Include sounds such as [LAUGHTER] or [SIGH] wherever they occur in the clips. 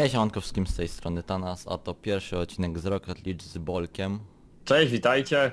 Hej siemanko wszystkim z tej strony Tanas, a to pierwszy odcinek z Rocket League z Bolkiem. Cześć, witajcie.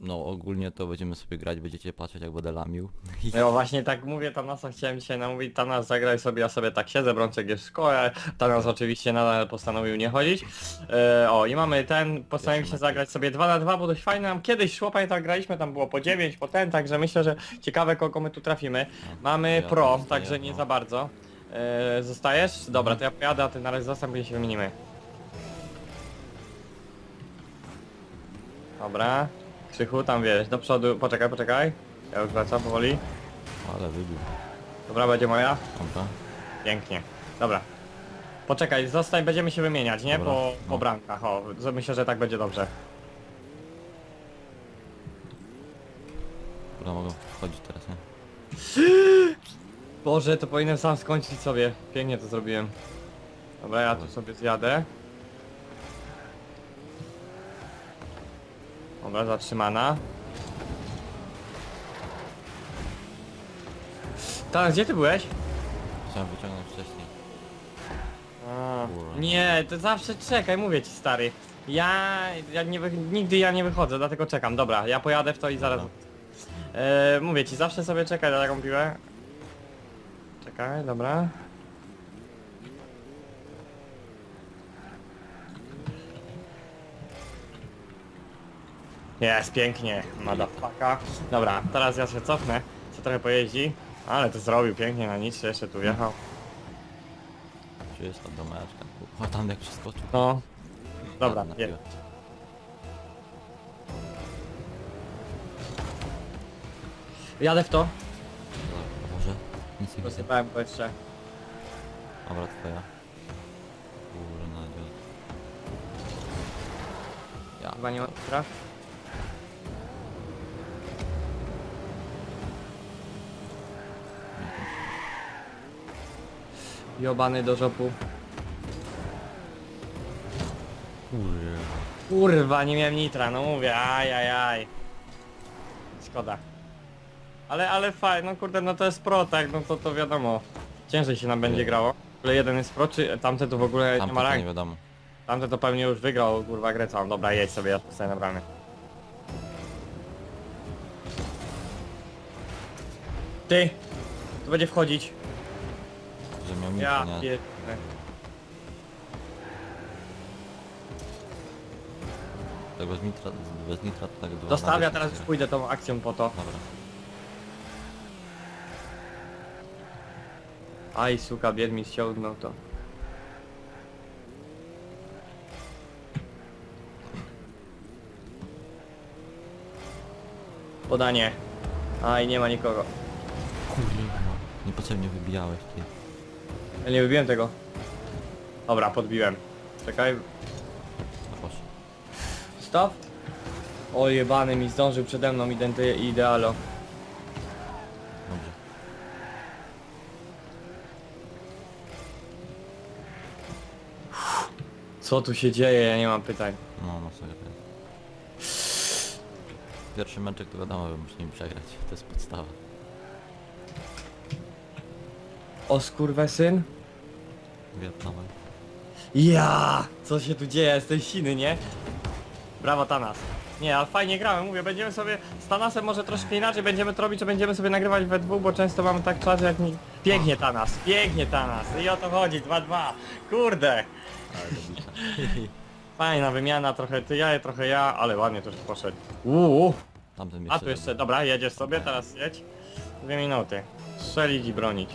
No ogólnie to będziemy sobie grać, będziecie patrzeć jak będę lamił. [LAUGHS] No właśnie tak mówię Tanasa, chciałem dzisiaj namówić Tanas zagraj sobie, ja sobie tak siedzę, Brączek jest w szkole, Tanas oczywiście nadal postanowił nie chodzić. E, o i mamy ten, postanowiliśmy zagrać sobie 2 na 2, bo dość fajne nam kiedyś szło, pamiętam graliśmy, tam było po 9, po ten, także myślę, że ciekawe kogo my tu trafimy. Mamy Ja pro, także nie no. za bardzo. E, zostajesz? Dobra, to ja pojadę, a ty na razie zostań, później się wymienimy. Dobra. Krzychu, tam wiesz, do przodu, poczekaj, poczekaj. Ja już wracam powoli. ale wybił. Dobra, będzie moja? Dobra. Pięknie. Dobra. Poczekaj, zostań, będziemy się wymieniać, nie? Dobra, Po, no. po brankach, o. z- Myślę, że tak będzie dobrze. Dobra, mogę wchodzić teraz, nie? [LAUGHS] Boże, to powinienem sam skończyć sobie. Pięknie to zrobiłem. Dobra, ja tu sobie zjadę. Dobra, zatrzymana. Teraz, gdzie ty byłeś? Chciałem wyciągnąć wcześniej. A, nie, to zawsze czekaj, mówię ci stary. Ja, ja nie wy, nigdy ja nie wychodzę, dlatego czekam. Dobra, ja pojadę w to i zaraz. Dobra. E, mówię ci, zawsze sobie czekaj na taką piłę. Czekaj, dobra. Jest, pięknie, madafaka. Dobra, teraz ja się cofnę, co trochę pojeździ. Ale to zrobił pięknie na nic, jeszcze tu wjechał. Gdzie jest ta domeczka? O, tam jak przeskoczył. No. Dobra, Ładna je. piła. Jadę w to. Nic nie widzę. Rozsypałem go jeszcze. Dobra, twoja. Kurna, dzień. Ja. Chyba nie ma traf. Jobany do żopu. Kurwa. Kurwa, nie miałem nitra, no mówię, aj, aj, aj. Szkoda. Ale, ale fajnie, no kurde, no to jest pro, tak, no to, to wiadomo. Ciężej się nam będzie grało. W ogóle jeden jest pro, czy tamte to w ogóle Tam nie ma to nie wiadomo. Tamte to pewnie już wygrał, kurwa, grę całą. Dobra, jedź sobie, ja postaję na bramie. Ty! Tu będzie wchodzić. Że miał nic, Ja nie? pierdolę. Tego z nitra, bez nitra to tak dwa na teraz już pójdę tą akcją po to. Dobra. Aj, suka, bied mi ściągnął to. Podanie. Aj, nie ma nikogo. Kurwa. Niepotrzebnie wybijałeś, ty. Ja nie wybiłem tego. Dobra, podbiłem. Czekaj, No proszę. Stop. O jebany mi zdążył przede mną identy idealo. Dobrze. Co tu się dzieje? Ja nie mam pytań. No, no sobie tak. Pierwszy meczek to wiadomo, że musimy przegrać. To jest podstawa. O skurwesyn? Wietnamem. Ja! Co się tu dzieje? Jestem siny, nie? Brawo Tanas. Nie, ale fajnie gramy, mówię, będziemy sobie z Tanasem może troszkę inaczej będziemy to robić, że będziemy sobie nagrywać we dwóch, bo często mamy tak czas jak mi... Pięknie Tanas, pięknie Tanas. I o to chodzi, 2-2. Kurde! [LAUGHS] Fajna wymiana, trochę ty ja, trochę ja, ale ładnie to już poszedł. Uuu. Tamten A tu jeszcze, dobra, jedziesz sobie, teraz jedź. Dwie minuty. Strzelić i bronić.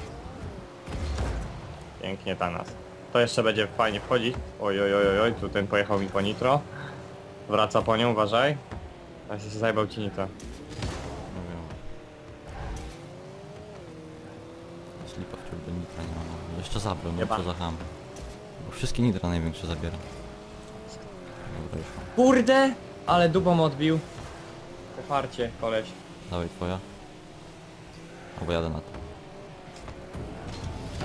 Pięknie Tanas. To jeszcze będzie fajnie wchodzić. Oj, oj, oj, oj, oj, tu ten pojechał mi po nitro. Wraca po nią, uważaj. Teraz się zajebał ci nitro. Nie wiem. Slipa wciąż nitra nie ma. no. Jeszcze zabrał, no Jeba. co za ham. Wszystkie nitra największe zabiera. Dobra, już mam. Kurde! Ale dupą odbił. Poparcie, koleś. Dawaj twoja. Albo jadę na to.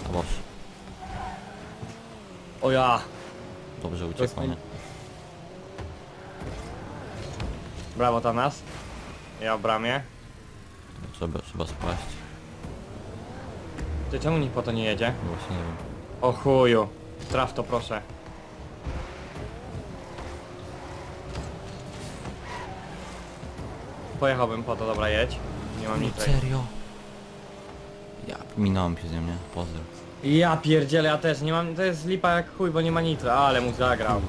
A boż. O ja! Dobrze uciekło, nie? Brawo Tanas. Ja w bramie. Trzeba, trzeba spaść. Ty czemu nikt po to nie jedzie? Właśnie nie wiem. O chuju. Traf to proszę. Pojechałbym po to, dobra jedź. Nie mam nic. serio? Ja, minąłem się z nią, nie? Pozdro. Ja pierdzielę, ja też nie mam, to jest lipa jak chuj, bo nie ma nitro, ale mu zagrał.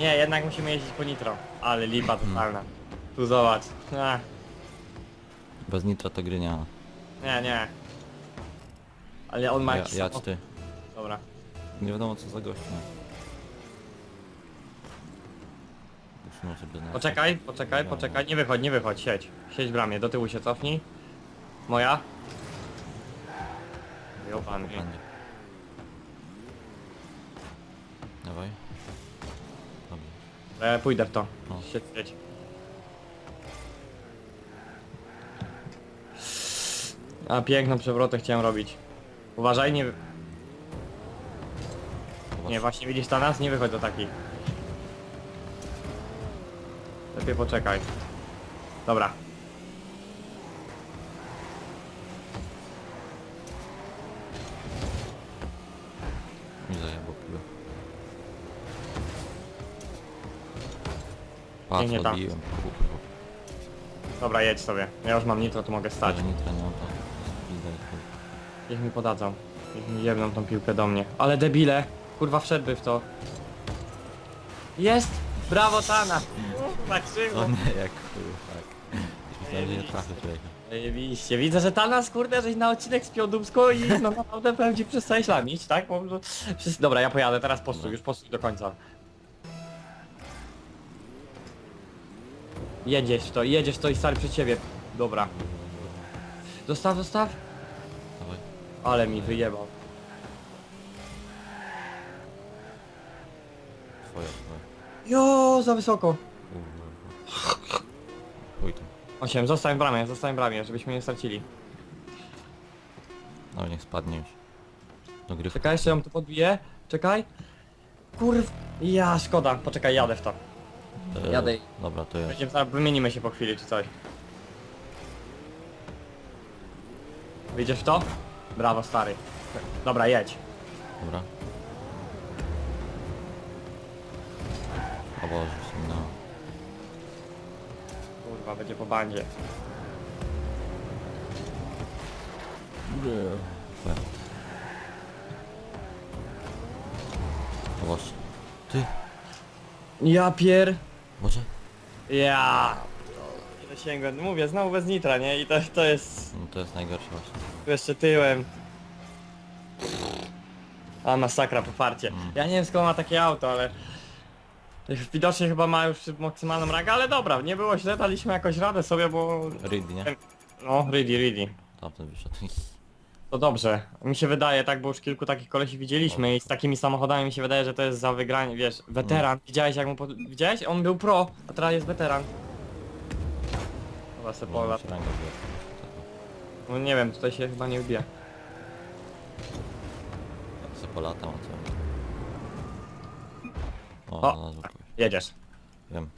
Nie, jednak musimy jeździć po nitro. Ale lipa totalna. Tu zobacz. Ach, Bez nitra to gry nie ma. nie, nie. Ale on ma Ja, jakiś samochód. ty. Dobra. Nie wiadomo co za znaleźć. Poczekaj, poczekaj, poczekaj, nie wychodź, nie wychodź, siedź. Siedź w bramie, do tyłu się cofnij. Moja. Jo, pan. Będzie. Dawaj. Dobrze. Ja pójdę w to. No. Siedź, siedź. A piękną przewrotę chciałem robić. Uważaj, nie... Nie, właśnie widzisz ta nas? Nie wychodź do takich. Lepiej poczekaj. Dobra. Mi zajebał piłę. Patrz, Pięknie tam. odbiłem. Kurwa. Dobra, jedź sobie. Ja już mam nitro, to mogę stać. Ale nie. Widać, Niech mi podadzą. Niech mi jebną tą piłkę do mnie. Ale debile! Kurwa wszedłby w to. Jest! Brawo Tana! Tak szybko. O nie, jak chuj, tak. Myślałem, że nie trafię człowieka. Widzę, że Tanas, kurde, żeś na odcinek spiął dubsko i no naprawdę powiem ci przestałeś lamić, tak? Bo, że... Wszyscy... Dobra, ja pojadę, teraz postój, już postój do końca. Jedziesz w to, jedziesz w to i stary przed ciebie. Dobra. Zostaw, zostaw. Dawaj. Ale mi wyjebał. Twoje, twoje. Jo, za wysoko. Kurwa. Chuj tu. 8, zostań w bramie, zostań w bramie, żebyśmy nie stracili. No niech spadnie już. Do gry. Czekaj, jeszcze ją tu podbiję. Czekaj. Kurw. Ja, szkoda. Poczekaj, jadę w to. E, jadę. Dobra, to jest. Będziemy, zaraz wymienimy się po chwili, czy coś. Wyjdziesz w to? Brawo, stary. Dobra, jedź. Dobra. Boże, no. Kurwa, będzie po bandzie. O Boże. Ty, Ja pier... Boże. Ja... Nie dosięgłem. Mówię, znowu bez nitra, nie? I to, to jest... No to jest najgorsze właśnie. jeszcze tyłem. A masakra poparcie. Mm. Ja nie wiem skąd ma takie auto, ale... Widocznie chyba ma już maksymalną rangę, ale dobra, nie było źle, daliśmy jakoś radę sobie, bo... Ridley, nie? No, ready, ready. Tamten wyszedł. To dobrze. Mi się wydaje, tak, bo już kilku takich kolesi widzieliśmy i z takimi samochodami mi się wydaje, że to jest za wygranie, wiesz, weteran. Widziałeś jak mu pod... Widziałeś? On był pro, a teraz jest weteran. Chyba se Bo pola... się ranga była. No nie wiem, tutaj się chyba nie wbija. Polatam, a co? O, O. no. Jedziesz. Wiem.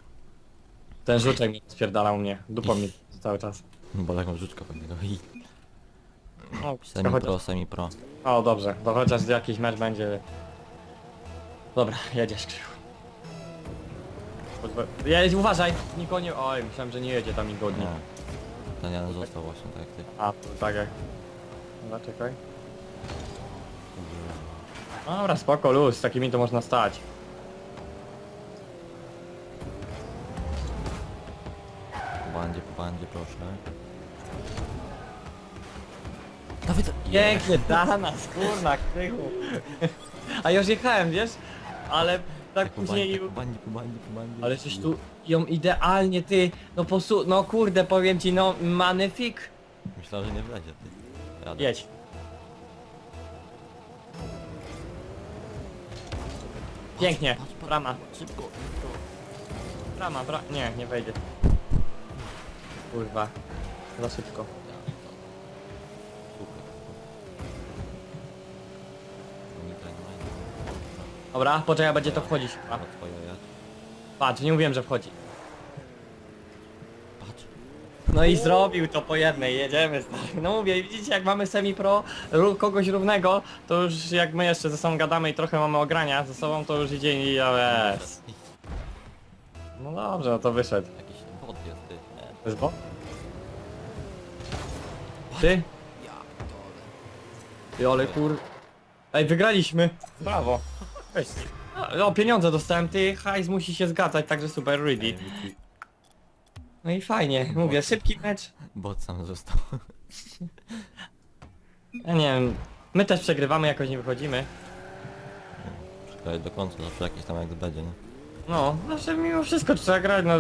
Ten żuczek mnie spierdalał mnie. Dupą mi cały czas. Bo taką żuczkę pewnego. I O, semi chociaż... pro, semi pro. o dobrze, to chociaż jakiś mecz będzie. Dobra, jedziesz Krzychu. Pozwól- Jedź, uważaj! Nikogo nie... Oj, myślałem, że nie jedzie tam nikogo. Nie. Ten jeden został właśnie tak jak ty. A, tak jak... Dobra, czekaj. Dobra, spoko, luz, z takimi to można stać. Po bandzie, po bandzie, proszę. Dawid! Pięknie, [LAUGHS] dana, skórna, krzychu. A już jechałem, wiesz? Ale tak Po później... bandzie, po bandzie, po bandzie, po bandzie. Ale żeś tu ją idealnie, ty, no posu... No kurde, powiem ci, no, manyfik. Myślałem, że nie wlezie ty. Jadę. Jedź. Pięknie, brama, Szybko, szybko. brama, bra... Nie, nie wejdzie. Kurwa, za szybko. Dobra, poczekaj, będzie to wchodzić. Patrz, nie mówiłem, że wchodzi. Patrz. No i zrobił to po jednej, jedziemy stary. No mówię, widzicie jak mamy semi-pro, kogoś równego, to już jak my jeszcze ze sobą gadamy i trochę mamy ogrania ze sobą, to już idzie i. No dobrze, no to wyszedł. Jest, ty. Ty? Ty, ale kur... Ej, wygraliśmy! Brawo! Weź. No, pieniądze dostałem, ty, hajs musi się zgadzać, także super, ready. No i fajnie, mówię, szybki mecz. Bot sam został. Ja nie wiem, my też przegrywamy, jakoś nie wychodzimy. Czekaj do końca, zawsze jakieś tam jak będzie, nie? No, zawsze mimo wszystko trzeba grać, no,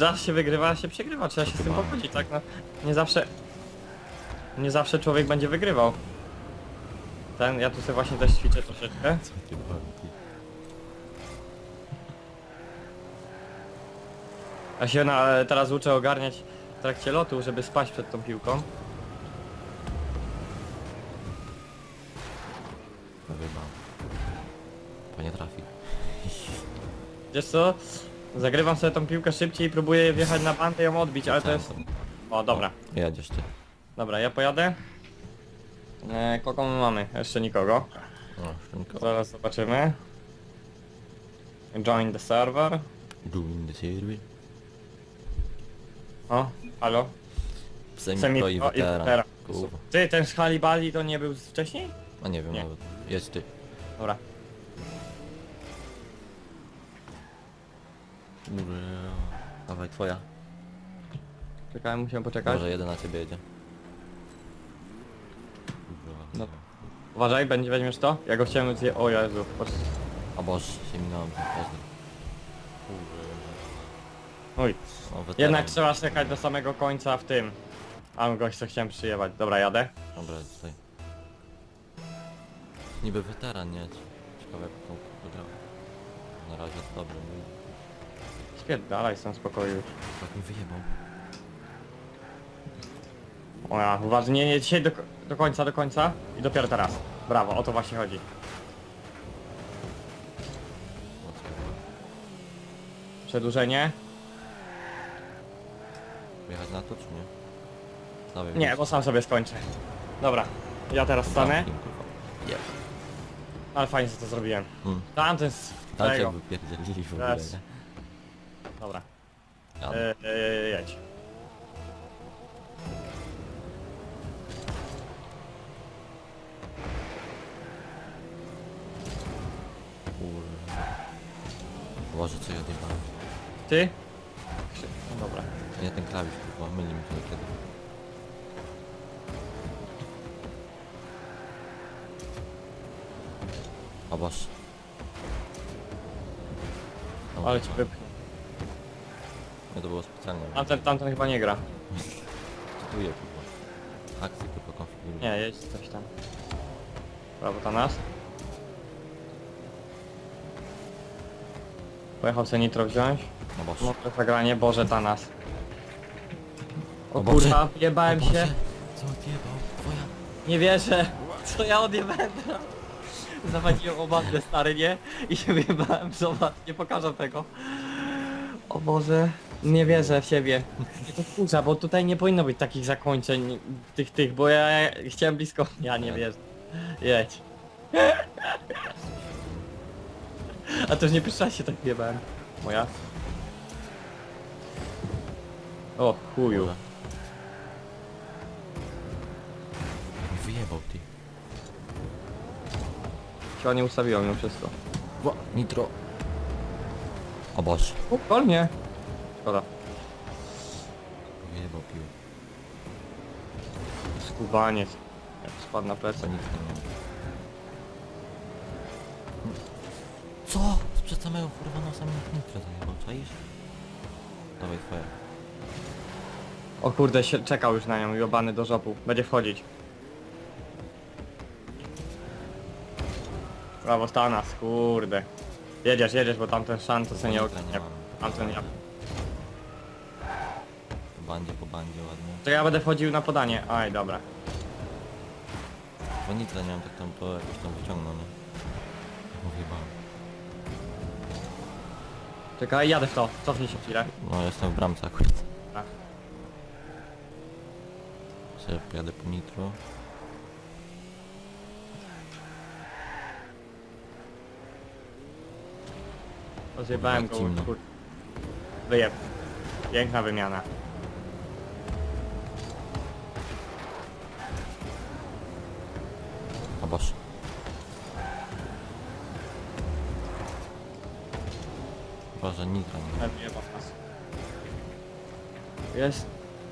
raz się wygrywa, się przegrywa, trzeba się z tym Chyba. pogodzić, tak, no. Nie zawsze... Nie zawsze człowiek będzie wygrywał. Ten, ja tu sobie właśnie też ćwiczę troszeczkę. Co ty robi? Ja się na, teraz uczę ogarniać w trakcie lotu, żeby spaść przed tą piłką. No wybał. Panie trafi. Wiesz co? Zagrywam sobie tą piłkę szybciej i próbuję wjechać na bandę i ją odbić, ale to jest... O, dobra. Jedziesz ty. Dobra, ja pojadę. E, kogo my mamy? Jeszcze nikogo. No, szczęko. Zaraz zobaczymy. Join the server. Doing the server. O, halo. Semi pro i o. Kurwa. Ty, ten z Halibali to nie był z- wcześniej? A nie wiem Nie. nawet. Ty. Dobra. Mówię. Dawaj twoja. Czekałem, musimy poczekać. Może jeden na ciebie jedzie. No. Uważaj, będzie weźmiesz to? Ja go chciałem zje... O Jezu, patrz. A boż, się minąłem każdy. No, weteran. Jednak trzeba czekać do samego końca w tym. A mam gość co chciałem przyjechać. Dobra, jadę. Dobra, tutaj. Niby weteran, nie? Ciekawe jak tą wygrał. Na razie dobry. no Spierdalaj, w spokoju. Tak mi wyjebał. O ja, uważaj, nie, nie, dzisiaj do, do końca, do końca i dopiero teraz. Brawo, o to właśnie chodzi. Przedłużenie. Jechać na to czy nie? Dawaj, Nie, bo sam sobie skończę. Dobra, ja teraz stanę. Jeb. ale fajnie, że to zrobiłem. Mm. Tamten z Tak tego. w ogóle, Teraz. nie? Dobra, e, e, jedź. Kurwa. Boże, co ja odjebałem. Ty? No dobra. Nie ten klawisz, kurwa, myli mi się niekiedy. No, Ale ci wypchnę. To było specjalnie. Tamten, tamten chyba nie gra. Cytuję, kurwa. Akcje tylko konfiguruję. Nie, jedź coś tam. Brawo, to nas. Pojechał sobie nitro wziąć. No boż. Mokre zagranie, Boże Tanas. O, O Boże. kurwa, jebałem O się. Co odjebał? Twoja? Nie wierzę. Co ja odjebałem? Zawadziłem obadę stary, nie? I się wyjebałem, zobacz, nie pokażę tego. O Boże, nie wierzę w siebie. Nie to wkurza, bo tutaj nie powinno być takich zakończeń tych tych, bo ja chciałem blisko. Ja nie wierzę. Jedź. A to już nie pierwszy raz się tak wjebałem. Moja. O chuju. Wyjebał ty. Się ładnie ustawiło mimo wszystko. Ła, nitro. O boż. O, wolnie. Szkoda. Wyjebał piłę. Skubaniec. Jak spadł na plecy. nitro nie ma. Co? Przed samego kurwa nosa mi nitro zajebał, czaisz? Dawaj twoja. O kurde, się, czekał już na nią, jobany do żopu. Będzie wchodzić. Brawo Stanas, kurde. Jedziesz, jedziesz, bo tamten szan to sobie nie Nitra nie ogarnia. mam. Tamten ja. Bandzie, po bandzie ładnie. To ja będę wchodził na podanie. Aj, dobra. Bo nitra nie mam, tak tam to jakoś tam wyciągnął, nie? Wyjebałem. Czekaj, jadę w to. Cofnij się chwilę. No jestem w bramce akurat. Tak. Sobie pojadę po nitro. Rozjebałem go, Zimno. kur... Wyjeb. Piękna wymiana. A boż. Chyba, że nitro nie ma. Jest...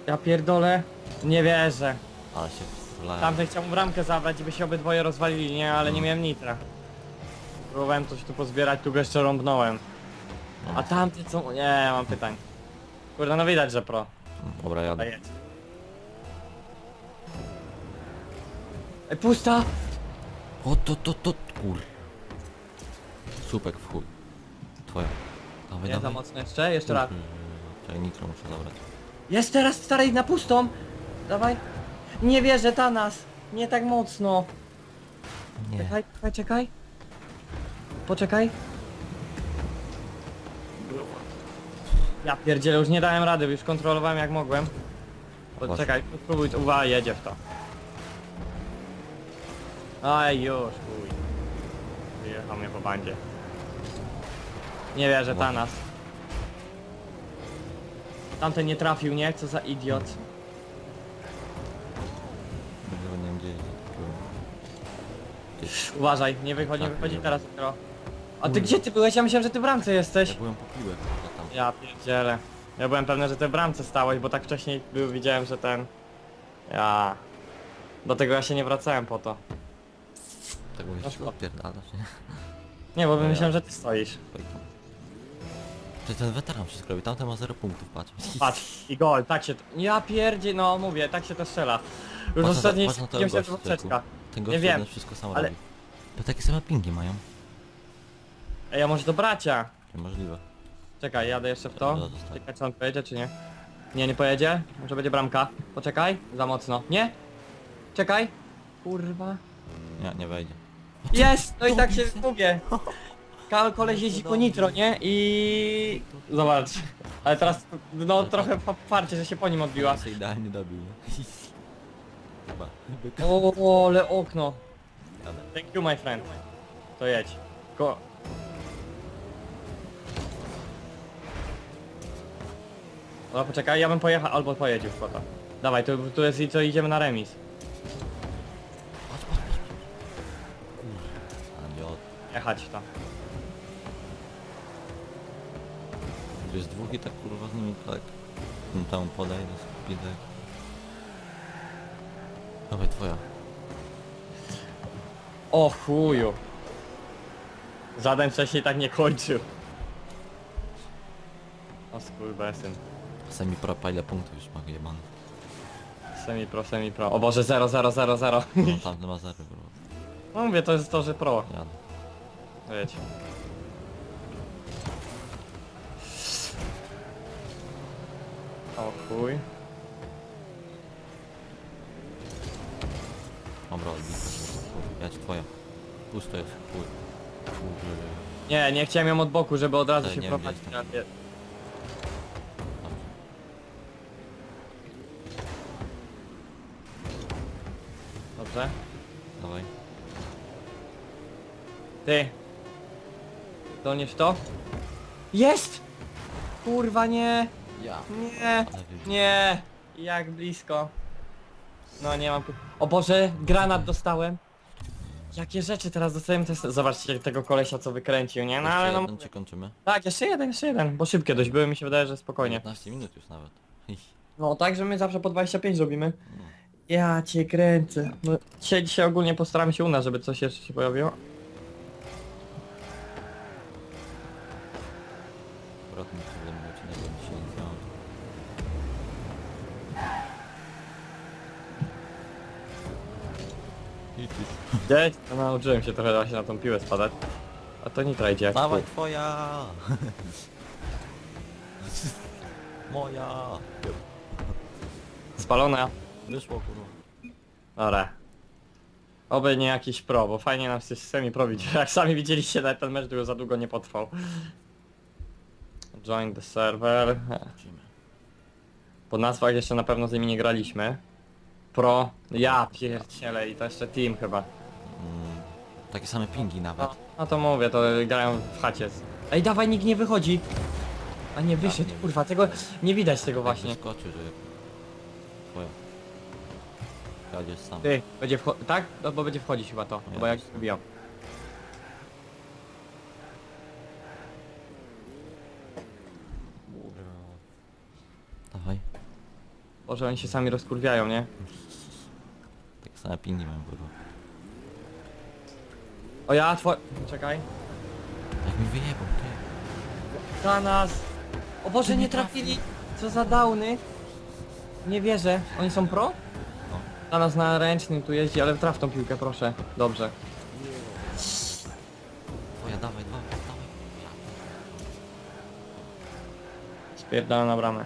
Ja pierdolę. Nie wierzę. Ale się strzelają. Tamten chciał mu bramkę zabrać, żeby się obydwoje rozwalili, nie? Ale nie No. miałem nitra. Próbowałem coś tu pozbierać, tu go jeszcze rąbnąłem. A tamty co? Nie, mam pytań. Kurde, no widać, że pro. Dobra, jadę. Ej, pusta! O, to, to, to, kur. Słupek w chuj. Twoja. Dawaj, Nie za dawaj. mocno jeszcze, jeszcze raz. Kurde, Czekaj, nitro muszę zabrać. Jest teraz starej na pustą! Dawaj. Nie wierzę, Tanas! Nie tak mocno. Nie. Czekaj, czekaj, czekaj. Poczekaj. Ja pierdzielę, już nie dałem rady, już kontrolowałem jak mogłem. Właśnie. Poczekaj, spróbuj, uwaga, jedzie w to. Aj, już, chuj. Wyjechał mnie po bandzie. Nie wierzę, Właśnie. Tanas. Tamten nie trafił, nie? Co za idiot. Nawet nie wiem gdzie Uważaj, nie wychodzi, nie Tak, wychodzi nie. teraz dopiero. A ty gdzie ty byłeś? Ja myślałem, że ty w bramce jesteś. Ja byłem po piłę, ja pierdzielę. Ja byłem pewny, że ty w bramce stałeś, bo tak wcześniej był, widziałem, że ten... Ja... Do tego ja się nie wracałem po to. Tego No jeszcze szkoda. odpierdalasz, nie? Nie, bo No myślałem, że ty stoisz. Oj, tam. To ten weteran wszystko robi, tamten ma 0 punktów, patrz. Patrz, i gol, tak się... to- Ja pierdzie, no mówię, tak się to strzela. Już Patrz na- ostatni patrz na tego gościa, poprzeczka. Ten Nie gość wiem, jeden wszystko sam ale- robi. To takie same pingi mają. Ej, a może to bracia? Niemożliwe. Czekaj, jadę jeszcze w to. Czekaj, czy on pojedzie, czy nie? Nie, nie pojedzie. Może będzie bramka. Poczekaj, za mocno. Nie? Czekaj. Kurwa. Nie, nie wejdzie. Jest! No i tak [LAUGHS] się mówię. Kal koleś jeździ po nitro, nie? I... Zobacz. Ale teraz, no trochę fa- farcie, że się po nim odbiła. Się idealnie dobił? [LAUGHS] Chyba. O, ale okno. Thank you, my friend. To jedź. Ko... No poczekaj, ja bym pojechał, albo pojedzie w kota. Dawaj, tu, tu jest i co, idziemy na remis. Od... Jechać to. Tu jest dwóch i tak kurwa z nimi tak. No Tam podejdę, spidek. Dawaj twoja. O chuju. Żaden wcześniej tak nie kończył. O skurwesyn. Semi pro pa ile punktów już ma jebany. Semi pro, semi pro. O Boże, 0, 0, 0, 0. No [LAUGHS] tamten ma zero kurwa. No mówię, to jest to, że pro. Jadę. Jedź. O chuj. Dobra, odbita. Jadź twoja. Pusto jest, chuj. Kurde. Nie, nie chciałem ją od boku, żeby od razu Ale się nie prowadzić. wiem, Ja- ja-. Dobrze. Dawaj. Ty. Dolniesz to? Jest! Kurwa nie! Ja. Nie! Nie! Jak blisko. No nie mam... O Boże, granat dostałem. Jakie rzeczy teraz dostałem, to jest... Zobaczcie tego kolesia co wykręcił, nie? No ale no... czy kończymy? Tak, jeszcze jeden, jeszcze jeden, bo szybkie dość były, mi się wydaje, że spokojnie. 15 minut już nawet. No tak, że my zawsze po 25 robimy. No. Ja cię kręcę. No, dzisiaj, dzisiaj ogólnie postaramy się u nas, żeby coś jeszcze się pojawiło. Akurat mi nie wiem, dzisiaj nie znam. I ty. Gdzieś? No, nauczyłem się trochę właśnie na tą piłę spadać. A to nie trajdzie jak Dawaj twoja! [LAUGHS] Moja! Spalona. Wyszło kurwa. Dobra. Oby nie jakiś pro, bo fajnie nam się semi pro widzi. [LAUGHS] Jak sami widzieliście, nawet ten mecz już za długo nie potrwał. Join the server. Lecimy. Po nazwach jeszcze na pewno z nimi nie graliśmy. Pro. Ja pierdzielę i to jeszcze team chyba. Mm, takie same pingi nawet. No, no to mówię, to grają w chacie. Ej, dawaj, nikt nie wychodzi. A nie wyszedł, nie kurwa, tego nie widać tego właśnie. Że... Twoja. Sam. Ty, będzie wchodzić, tak? No bo będzie wchodzić chyba to, bo jak też. wbijam. Dawaj. Boże, oni się sami rozkurwiają, nie? Takie same pingi mam, kurwa. O ja, two... Czekaj. Jak mi wyjebał, ty. Za nas. O Boże, nie trafili. Co za downy. Nie wierzę. Oni są pro? Za nas na ręcznym tu jeździ, ale traf tą piłkę, proszę. Dobrze. Twoja, dawaj, dawaj, dawaj. Spierdala na bramę.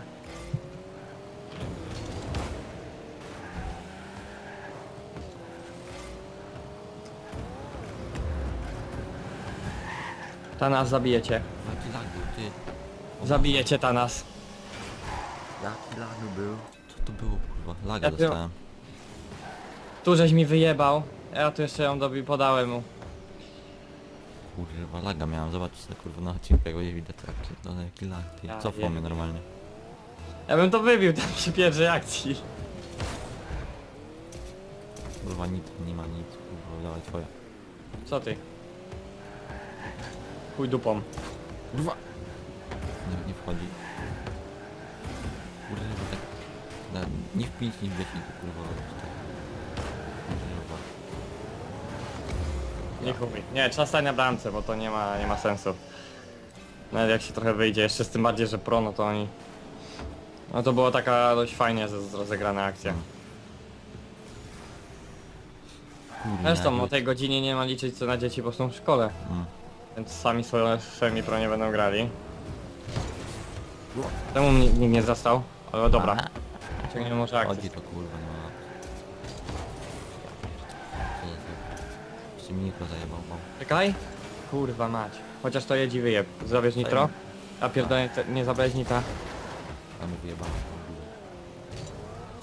Tanas zabijecie. Jaki lag był, ty. Zabijecie Tanas. Jaki lag był? Co to było, kurwa? Laga Ja dostałem. Tu żeś mi wyjebał. Ja tu jeszcze ją dobi podałem mu. Kurwa, laga miałem, zobaczcie sobie, kurwa, na odcinku, jak będzie widać, tak, to jaki lag, ty. Ja wiem. mnie normalnie. Ja bym to wybił [LAUGHS] tam przy pierwszej akcji. Kurwa, nic, nie ma nic, kurwa, dawaj twoja. Co ty? Chuj dupą. Kurwa! Nie, nie wchodzi. Kurwa, tak... Da, nie wpić, nie wleci, to kurwa, tak. Kurwa. Nie chuj. Nie, trzeba stać na bramce, bo to nie ma, nie ma sensu. Nawet jak się trochę wyjdzie, jeszcze z tym bardziej, że pro, no to oni... No to była taka dość fajnie z- z- rozegrana akcja. Zresztą o tej godzinie nie ma liczyć co na dzieci, bo są w szkole. Mm. Więc sami swoje swoimi pro nie będą grali. Temu mnie nikt nie zastał, ale dobra. A, Ciągniemy może akcję. Chodzi to kurwa, nie Jeszcze mi nitro zajebał, bo... Czekaj. Kurwa mać. Chociaż to jedzi wyjeb. Zabierz nitro. A pierdolę, te- nie zabrałeś nitra. A mi wyjebałem.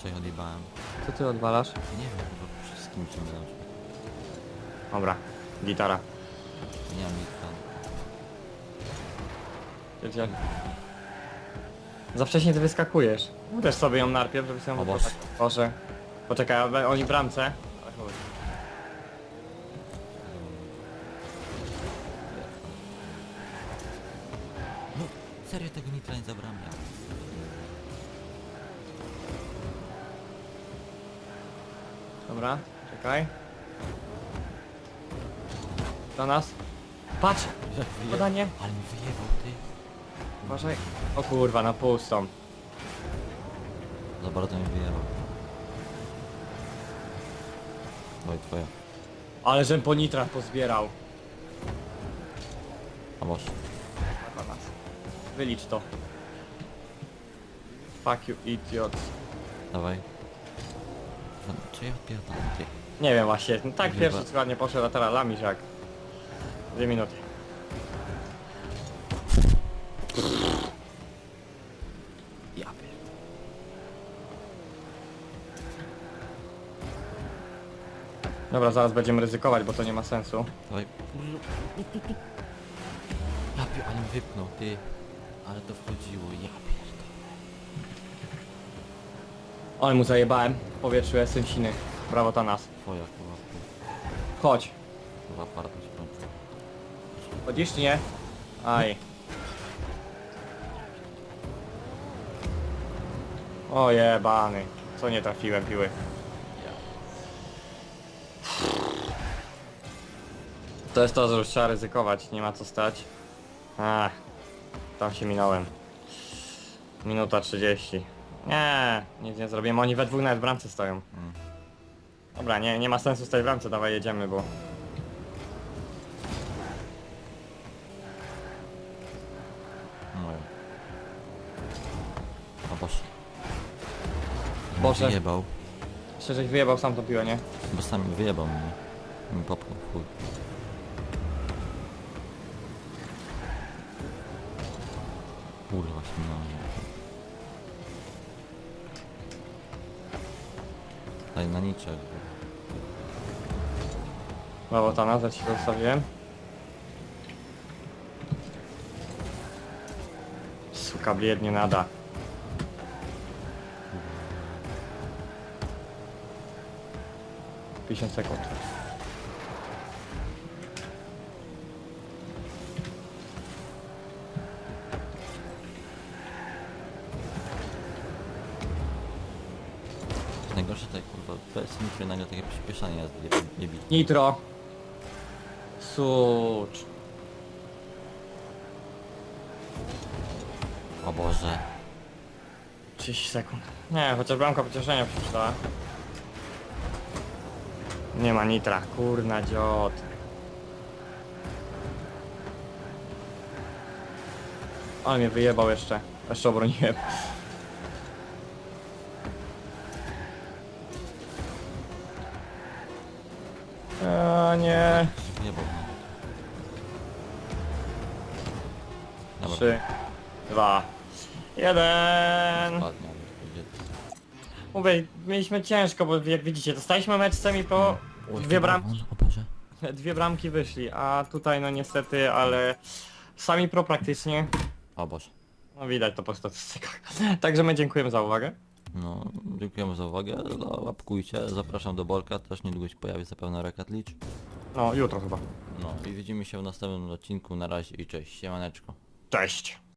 Co ja odjebałem? Co ty odwalasz? Nie wiem, chyba wszystkim czym na przykład. Dobra, gitara. Nie mam nitra. Wiecie? Za wcześnie ty wyskakujesz. Uderz sobie ją najpierw, żeby sobie ją Boże. Boże. Poczekaj, a oni w bramce. Ale chuj. Podanie. Ale mi wyjebał, ty. Uważaj. O kurwa, na pustą. Za bardzo mi wyjebał. Oj, twoja. Ale żem po nitrach pozbierał. A. Na nas. Wylicz to. Fuck you idiot. Dawaj. Co ja odpierdalam, ty? Nie wiem właśnie, no tak Chyba- pierwszy składnie poszedł, a teraz lamisz jak. Dwie minuty. Ja pier... Dobra, zaraz będziemy ryzykować, bo to nie ma sensu. Dawaj. Ja pier... ale mi wypnął, ty. Ale to wchodziło, ja pierdolę. Ale mu zajebałem. W powietrzu jestem siny. Brawo Tanas. Twoja kurwa, Chodź. kurwa parta się kończy. Chodzisz czy nie? Aj. O jebany. Co nie trafiłem piły. To jest to, że już trzeba ryzykować, nie ma co stać. Ach, tam się minąłem. Minuta 30. Nie, nic nie zrobimy, oni we dwóch nawet w bramce stoją. Dobra, nie, nie ma sensu z tej bramce, dawaj jedziemy, bo... No boż. Boże. Wyjebał. Jeszcze żeś wyjebał sam tą piłę, nie? Bo sam wyjebał mnie. Mi popchnął w chuj. Daj na niczek. Brawo Tana, za ci zostawiłem. Suka biednie nada. Pięćdziesiąt sekund. Najgorsze to jak kurwa nitry nagle takie przyspieszanie nie, nie bit. Nitro. Sucz. O Boże. 30 sekund. Nie, chociaż bramka pocieszenia przeczytała. Nie ma nitra, kurna dziot. Ale mnie wyjebał jeszcze. Jeszcze obroniłem. A nie. Nie bo. Dobra, Trzy, dwa, jeden. ładnie, ale już będzie. Mówię, mieliśmy ciężko, bo jak widzicie, dostaliśmy mecz semi po Oj, dwie bramki. Dwie bramki wyszli, a tutaj no niestety, ale sami pro praktycznie, O Boże. no widać to po statystykach. [LAUGHS] Także my dziękujemy za uwagę. No, dziękujemy za uwagę, łapkujcie, zapraszam do Bolka, też niedługo się pojawi zapewne Rekat Licz. No jutro chyba. No i widzimy się w następnym odcinku, na razie i cześć, siemaneczko. Cześć.